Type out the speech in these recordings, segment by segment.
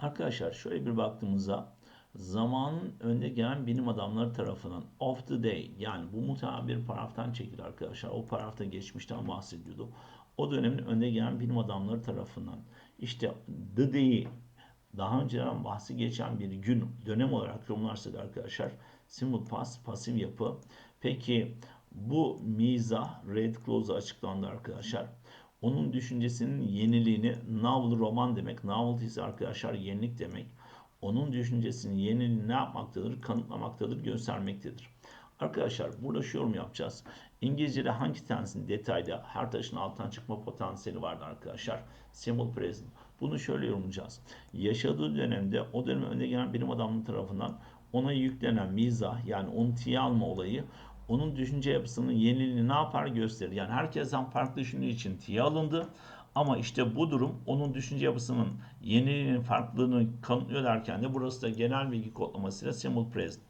Arkadaşlar şöyle bir baktığımızda zamanın önde gelen bilim adamları tarafından of the day yani bu muhtemelen bir paragraftan çekildi arkadaşlar. O paragrafta geçmişten bahsediyordu. O dönemin önde gelen bilim adamları tarafından işte the day'i daha önceden bahsi geçen bir gün dönem olarak yorumlarsak arkadaşlar simple past pasif yapı. Peki bu mizah red clause açıklandı arkadaşlar. Onun düşüncesinin yeniliğini novel roman demek. Novelty ise arkadaşlar yenilik demek. Onun düşüncesinin yeniliğini ne yapmaktadır? Kanıtlamaktadır, göstermektedir. Arkadaşlar burada şu yorum yapacağız. İngilizce'de hangi tensin detayda her taşın altından çıkma potansiyeli vardı arkadaşlar? Simple present. Bunu şöyle yorumlayacağız. Yaşadığı dönemde o dönem önde gelen bilim adamları tarafından ona yüklenen mizah yani onu tiye alma olayı onun düşünce yapısının yeniliğini ne yapar gösterir. Yani herkesten farklı düşündüğü için tiye alındı. Ama işte bu durum onun düşünce yapısının yeniliğinin farklılığını kanıtlıyor derken de burası da genel bilgi kodlamasıyla simple present.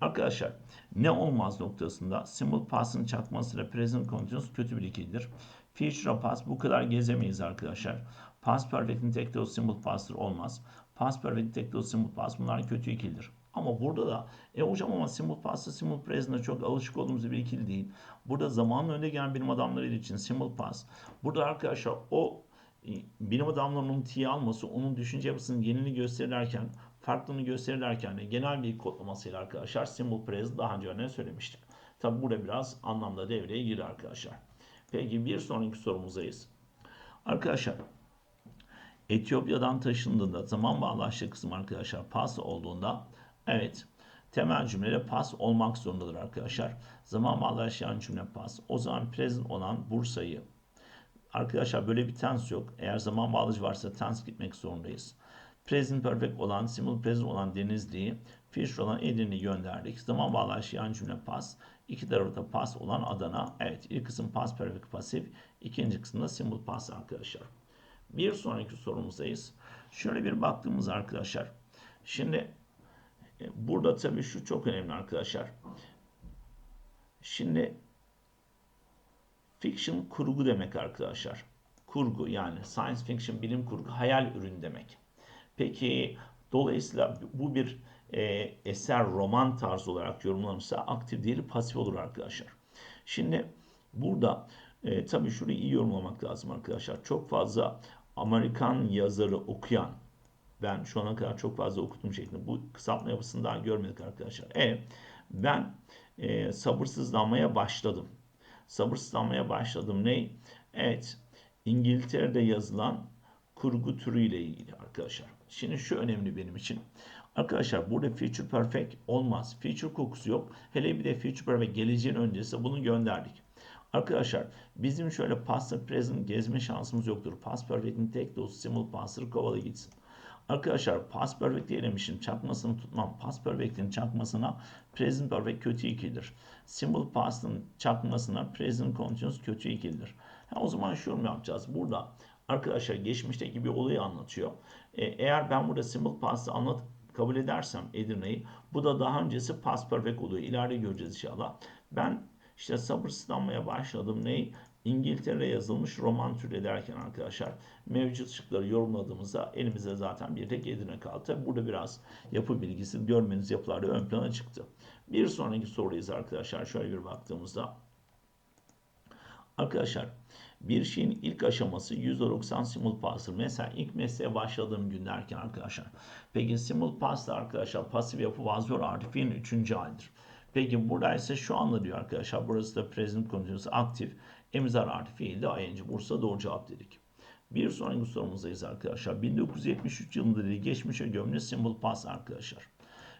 Arkadaşlar ne olmaz noktasında simple past'ın çakmasıyla present continuous kötü bir ikilidir. Future past bu kadar gezemeyiz arkadaşlar. Past perfect'in tek simple past'ır olmaz. Past perfect'in tek simple past bunlar kötü ikilidir. Ama burada da e hocam ama simple past'ta simple present'da çok alışık olduğumuz bir ikili değil. Burada zamanın önde gelen bilim adamları için simple past. Burada arkadaşlar o e, bilim adamlarının tiye alması onun düşünce yapısının yeniliğini gösterirken farklılığını gösterirken de genel bir kodlamasıyla arkadaşlar simple present daha önce örneğin söylemiştik. Tabi burada biraz anlamda devreye girer arkadaşlar. Peki bir sonraki sorumuzdayız. Arkadaşlar Etiyopya'dan taşındığında zaman bağlaştığı kısım arkadaşlar pas olduğunda evet temel cümlede pas olmak zorundadır arkadaşlar. Zaman bağlaşan cümle pas. O zaman present olan Bursa'yı Arkadaşlar böyle bir tense yok. Eğer zaman bağlıcı varsa tense gitmek zorundayız. Present perfect olan, simple present olan Denizli'yi, future olan Edirne'yi gönderdik. Zaman bağlaşan cümle pas. İki tarafta pas olan Adana. Evet ilk kısım past perfect pasif. ikinci kısımda simple past arkadaşlar. Bir sonraki sorumuzdayız. Şöyle bir baktığımız arkadaşlar. Şimdi burada tabii şu çok önemli arkadaşlar. Şimdi fiction kurgu demek arkadaşlar. Kurgu yani science fiction bilim kurgu hayal ürün demek. Peki dolayısıyla bu bir e, eser roman tarzı olarak yorumlanırsa aktif değil pasif olur arkadaşlar. Şimdi burada e, tabii şurayı iyi yorumlamak lazım arkadaşlar. Çok fazla Amerikan yazarı okuyan ben şu ana kadar çok fazla okudum şeklinde bu kısaltma yapısını daha görmedik arkadaşlar. E ben e, sabırsızlanmaya başladım. Sabırsızlanmaya başladım. Ne? Evet. İngiltere'de yazılan kurgu türüyle ilgili arkadaşlar. Şimdi şu önemli benim için. Arkadaşlar burada future perfect olmaz. Future kokusu yok. Hele bir de future perfect geleceğin öncesi bunu gönderdik. Arkadaşlar bizim şöyle past present gezme şansımız yoktur. Past perfect'in tek dostu simple past'ı kovala gitsin. Arkadaşlar past perfect diyememişim. Çakmasını tutmam. Past perfect'in çakmasına present perfect kötü ikidir. Simple past'ın çakmasına present continuous kötü ikidir. Ha, o zaman şu yorum yapacağız. Burada arkadaşlar geçmişteki bir olayı anlatıyor. E, eğer ben burada simple past'ı anlat kabul edersem Edirne'yi bu da daha öncesi past perfect oluyor. İleride göreceğiz inşallah. Ben işte sabırsızlanmaya başladım. Neyi? İngiltere yazılmış roman türü derken arkadaşlar mevcut şıkları yorumladığımızda elimizde zaten bir tek Edirne kaldı. Tabi burada biraz yapı bilgisi görmeniz yapılarda ön plana çıktı. Bir sonraki soruyuz arkadaşlar. Şöyle bir baktığımızda. Arkadaşlar bir şeyin ilk aşaması %90 simul pass'tır. Mesela ilk mesleğe başladığım gün derken arkadaşlar. Peki simul pass'ta arkadaşlar pasif yapı artı fiilin üçüncü halidir. Peki burada ise şu anda diyor arkadaşlar. Burası da present continuous aktif. Emzar artı fiilde ing. Bursa doğru cevap dedik. Bir sonraki sorumuzdayız arkadaşlar. 1973 yılında dedi geçmişe gömülü simple past arkadaşlar.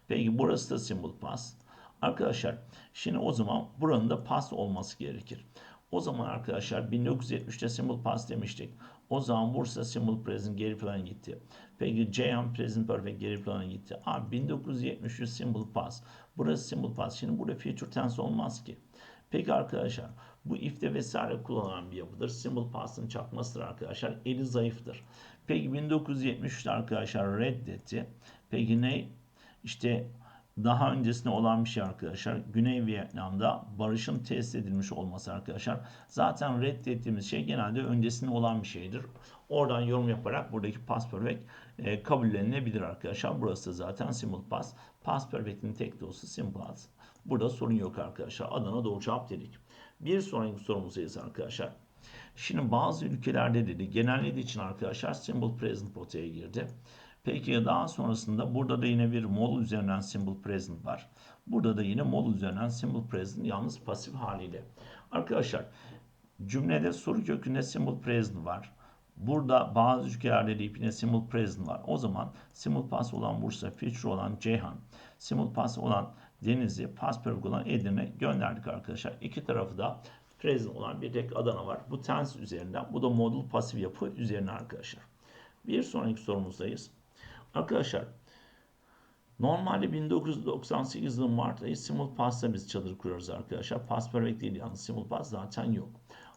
Peki burası da simple past. Arkadaşlar şimdi o zaman buranın da past olması gerekir. O zaman arkadaşlar 1970'te simple past demiştik. O zaman Bursa simple present geri plana gitti. Peki Ceyhan present perfect geri plana gitti. Abi 1973 simple past. Burası simple past. Şimdi burada future tense olmaz ki. Peki arkadaşlar bu if'te vesaire kullanılan bir yapıdır. Simple past'ın çakmasıdır arkadaşlar. Eli zayıftır. Peki 1973'te arkadaşlar reddetti. Peki ne? İşte daha öncesinde olan bir şey arkadaşlar. Güney Vietnam'da barışın tesis edilmiş olması arkadaşlar. Zaten reddettiğimiz şey genelde öncesinde olan bir şeydir. Oradan yorum yaparak buradaki past perfect e, kabullenilebilir arkadaşlar. Burası da zaten simple past. Past perfect'in tek dostu simple past. Burada sorun yok arkadaşlar. Adana doğru cevap dedik. Bir sonraki sorumuzdayız arkadaşlar. Şimdi bazı ülkelerde dedi genellediği için arkadaşlar simple present potaya girdi. Peki daha sonrasında burada da yine bir mol üzerinden simple present var. Burada da yine mol üzerinden simple present yalnız pasif haliyle. Arkadaşlar cümlede soru kökünde simple present var. Burada bazı ülkelerde deyip yine simple present var. O zaman simple past olan Bursa, future olan Ceyhan, simple past olan Denizli, past perfect olan Edirne gönderdik arkadaşlar. İki tarafı da present olan bir tek Adana var. Bu tense üzerinden. Bu da modal pasif yapı üzerine arkadaşlar. Bir sonraki sorumuzdayız. Arkadaşlar normalde 1998 yılı Mart ayı Simul Past'ta biz çadır kuruyoruz arkadaşlar. Past Perfect değil yalnız Simul Past zaten yok.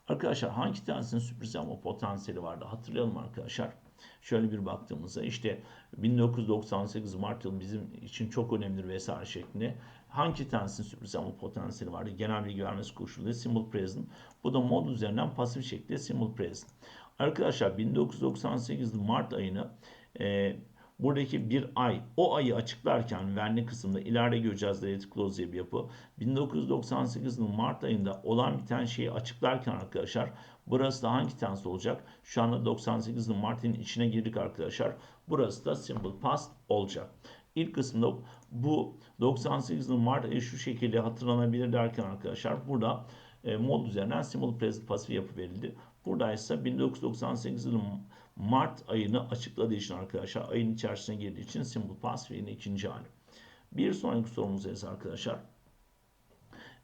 Arkadaşlar hangi tanesinin sürpriz ama potansiyeli vardı hatırlayalım arkadaşlar. Şöyle bir baktığımızda işte 1998 Mart yılı bizim için çok önemlidir vesaire şeklinde. Hangi tanesinin sürpriz ama potansiyeli vardı? Genel bilgi vermesi koşuluyla simple present. Bu da mod üzerinden pasif şekilde simple present. Arkadaşlar 1998 Mart ayını e, buradaki bir ay o ayı açıklarken verne kısmında ileride göreceğiz related clause diye bir yapı. 1998 Mart ayında olan biten şeyi açıklarken arkadaşlar burası da hangi tense olacak? Şu anda 98 Mart'ın içine girdik arkadaşlar. Burası da simple past olacak. İlk kısımda bu 98 Mart ayı şu şekilde hatırlanabilir derken arkadaşlar burada e, mod üzerinden simple present pasif yapı verildi. Burada ise 1998 yılı Mart ayını açıkladığı için arkadaşlar ayın içerisine girdiği için simple past fiilin ikinci hali. Bir sonraki sorumuz ise arkadaşlar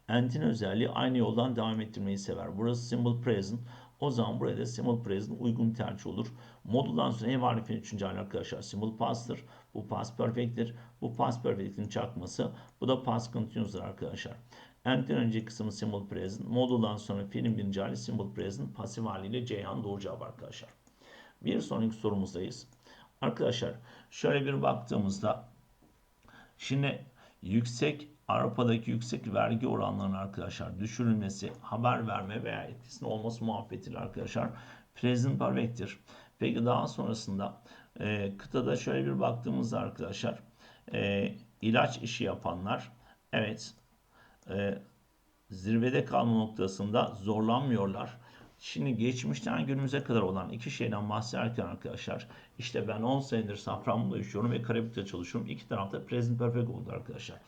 Ent'in özelliği aynı yoldan devam ettirmeyi sever. Burası simple present. O zaman buraya da simple present uygun tercih olur. Moduldan sonra ev harfinin üçüncü hali arkadaşlar simple past'tır. Bu past perfect'tir. Bu past perfect'in çakması. Bu da past continuous'dır arkadaşlar. Ent'ten önceki kısmı simple present. Moduldan sonra fiilin birinci hali simple present. Pasif haliyle Ceyhan doğru cevap arkadaşlar. Bir sonraki sorumuzdayız. Arkadaşlar şöyle bir baktığımızda şimdi yüksek Avrupa'daki yüksek vergi oranlarının arkadaşlar düşürülmesi, haber verme veya etkisinin olması muhabbetiyle arkadaşlar present perfect'tir. Peki daha sonrasında e, kıtada şöyle bir baktığımızda arkadaşlar e, ilaç işi yapanlar evet e, zirvede kalma noktasında zorlanmıyorlar. Şimdi geçmişten günümüze kadar olan iki şeyden bahsederken arkadaşlar işte ben 10 senedir Safranbolu'da yaşıyorum ve Karabük'te çalışıyorum. İki tarafta present perfect oldu arkadaşlar.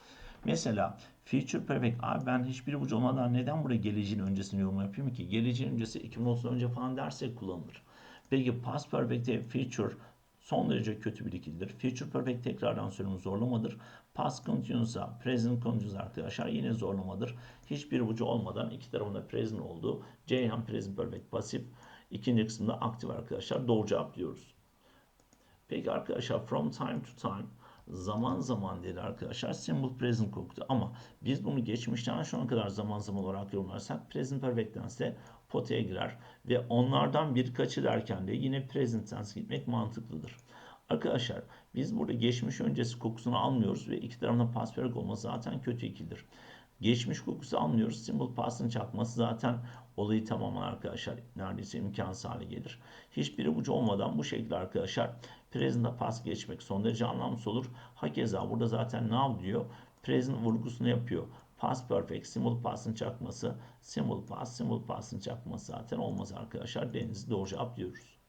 Mesela future perfect abi ben hiçbir ucu olmadan neden buraya geleceğin öncesini yorum yapayım ki? Geleceğin öncesi 2030 önce falan dersek kullanılır. Peki past perfect'e future son derece kötü bir ikilidir. Future perfect tekrardan söylüyorum zorlamadır. Past continuous'a present continuous arkadaşlar yine zorlamadır. Hiçbir ucu olmadan iki tarafında present olduğu Ceyhan present perfect pasif. İkinci kısımda aktif arkadaşlar. Doğru cevap diyoruz. Peki arkadaşlar from time to time zaman zaman dedi arkadaşlar simple present koktu ama biz bunu geçmişten şu ana kadar zaman zaman olarak yorumlarsak present perfect'ten ise potaya girer ve onlardan birkaçı derken de yine present tense gitmek mantıklıdır. Arkadaşlar biz burada geçmiş öncesi kokusunu almıyoruz ve iki tarafında past perfect olması zaten kötü ikidir. Geçmiş kokusu almıyoruz. Simple past'ın çakması zaten olayı tamamen arkadaşlar neredeyse imkansız hale gelir. Hiçbir ipucu olmadan bu şekilde arkadaşlar present'a pas geçmek son derece anlamsız olur. Hakeza burada zaten now diyor. Present vurgusunu yapıyor. Past perfect, simple past'ın çakması, simple past, simple past'ın çakması zaten olmaz arkadaşlar. Denizi doğru cevap diyoruz.